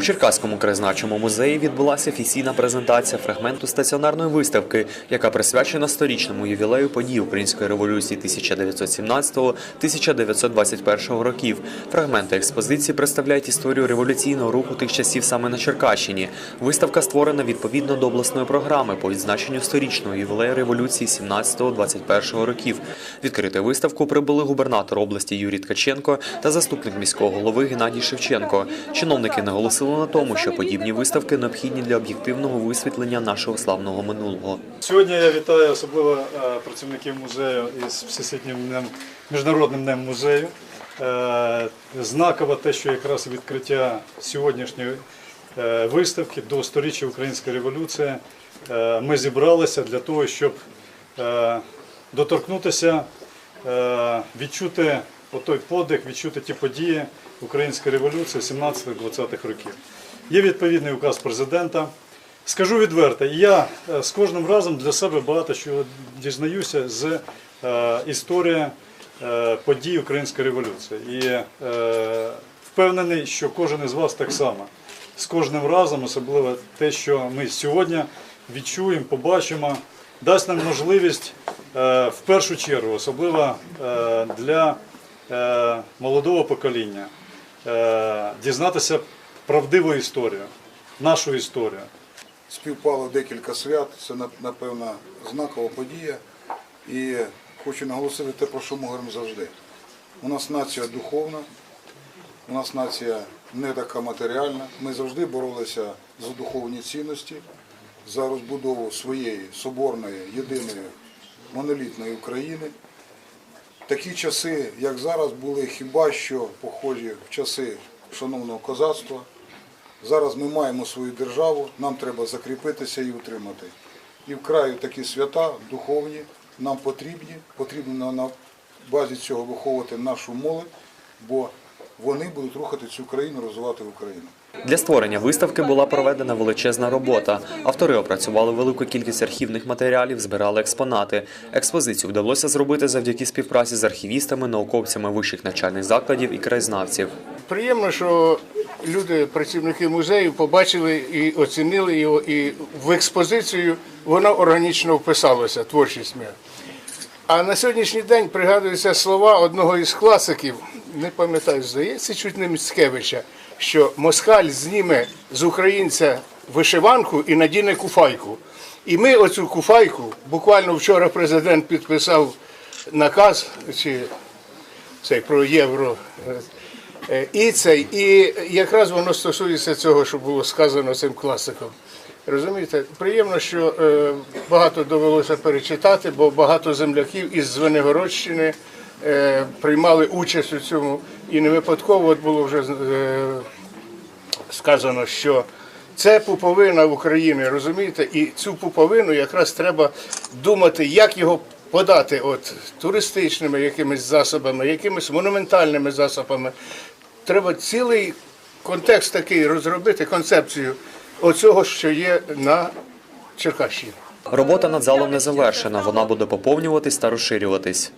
Черкаському краєзнавчому музеї відбулася офіційна презентація фрагменту стаціонарної виставки, яка присвячена сторічному ювілею подій Української революції 1917-1921 років. Фрагменти експозиції представляють історію революційного руху тих часів саме на Черкащині. Виставка створена відповідно до обласної програми по відзначенню сторічного ювілею революції 17-21 років. Відкрити виставку прибули губернатор області Юрій Ткаченко та заступник міського голови Геннадій Шевченко. Чиновники наголосили на тому, що подібні виставки необхідні для об'єктивного висвітлення нашого славного минулого. Сьогодні я вітаю особливо е, працівників музею із Всесвітнім днем, міжнародним днем музею. Е, Знаково те, що якраз відкриття сьогоднішньої е, виставки до сторіччя Української революції ми зібралися для того, щоб доторкнутися, відчути той подих, відчути ті події Української революції 17-20-х років. Є відповідний указ президента. Скажу відверто, я е, з кожним разом для себе багато що дізнаюся з е, історії е, подій Української революції. І впевнений, що кожен із вас так само. З кожним разом, особливо те, що ми сьогодні відчуємо, побачимо, дасть нам можливість в першу чергу, особливо для молодого покоління, е, дізнатися правдиву історію, нашу історію. співпало декілька свят. Це напевно знакова подія. І хочу наголосити те, про що ми говоримо завжди. У нас нація духовна, у нас нація не така матеріальна. Ми завжди боролися за духовні цінності, за розбудову своєї соборної, єдиної монолітної України. Такі часи, як зараз, були хіба що похожі в часи шановного козацтва. Зараз ми маємо свою державу, нам треба закріпитися і утримати. І в краю такі свята духовні нам потрібні, потрібно на базі цього виховувати нашу молодь, бо вони будуть рухати цю країну, розвивати Україну. Для створення виставки була проведена величезна робота. Автори опрацювали велику кількість архівних матеріалів, збирали експонати. Експозицію вдалося зробити завдяки співпраці з архівістами, науковцями вищих навчальних закладів і краєзнавців. Приємно, що люди, працівники музею, побачили і оцінили його, і в експозицію воно органічно вписалося, творчість моя. А на сьогоднішній день пригадуються слова одного із класиків, не пам'ятаю, здається, чуть не Міцкевича, що москаль зніме з українця вишиванку і надіне куфайку. І ми оцю куфайку, буквально вчора президент підписав наказ чи цей про євро. Е, І цей, і якраз воно стосується цього, що було сказано цим класиком. Розумієте, приємно, що е, багато довелося перечитати, бо багато земляків із Звенигородщини е, приймали участь у цьому. І не випадково от було вже е, сказано, що це пуповина України, розумієте? І цю пуповину якраз треба думати, як його подати от, туристичними якимись засобами, якимись монументальними засобами. Треба цілий контекст такий розробити, концепцію оцього, що є на Черкащині. Робота над залом не завершена. Вона буде поповнюватись та розширюватись.